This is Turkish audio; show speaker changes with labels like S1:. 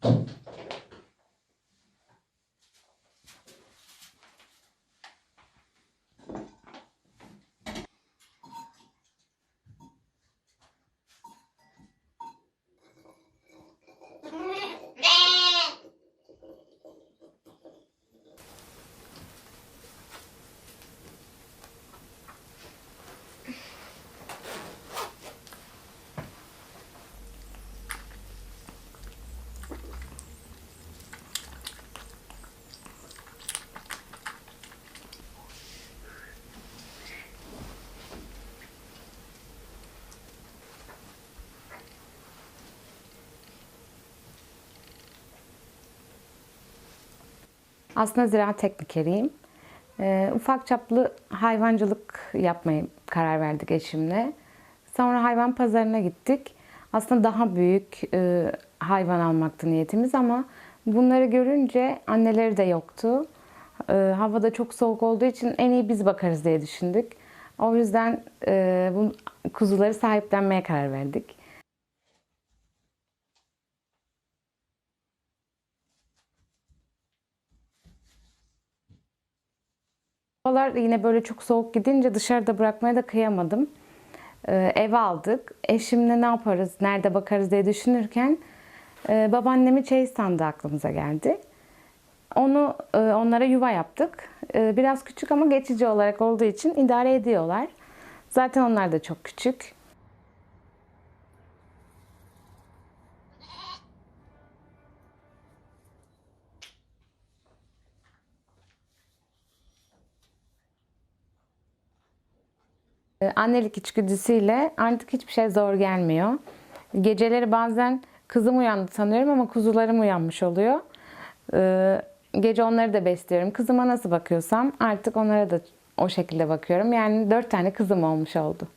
S1: と Aslında ziraat teknikeriyim. Ee, ufak çaplı hayvancılık yapmaya karar verdik eşimle. Sonra hayvan pazarına gittik. Aslında daha büyük e, hayvan almaktı niyetimiz ama bunları görünce anneleri de yoktu. E, havada çok soğuk olduğu için en iyi biz bakarız diye düşündük. O yüzden e, bu kuzuları sahiplenmeye karar verdik. Havalar yine böyle çok soğuk gidince dışarıda bırakmaya da kıyamadım. Ee, eve aldık. Eşimle ne yaparız, nerede bakarız diye düşünürken e, babaannemin çeyiz sandığı aklımıza geldi. Onu e, onlara yuva yaptık. E, biraz küçük ama geçici olarak olduğu için idare ediyorlar. Zaten onlar da çok küçük. Annelik içgüdüsüyle artık hiçbir şey zor gelmiyor. Geceleri bazen kızım uyandı sanıyorum ama kuzularım uyanmış oluyor. Ee, Gece onları da besliyorum. Kızıma nasıl bakıyorsam artık onlara da o şekilde bakıyorum. Yani dört tane kızım olmuş oldu.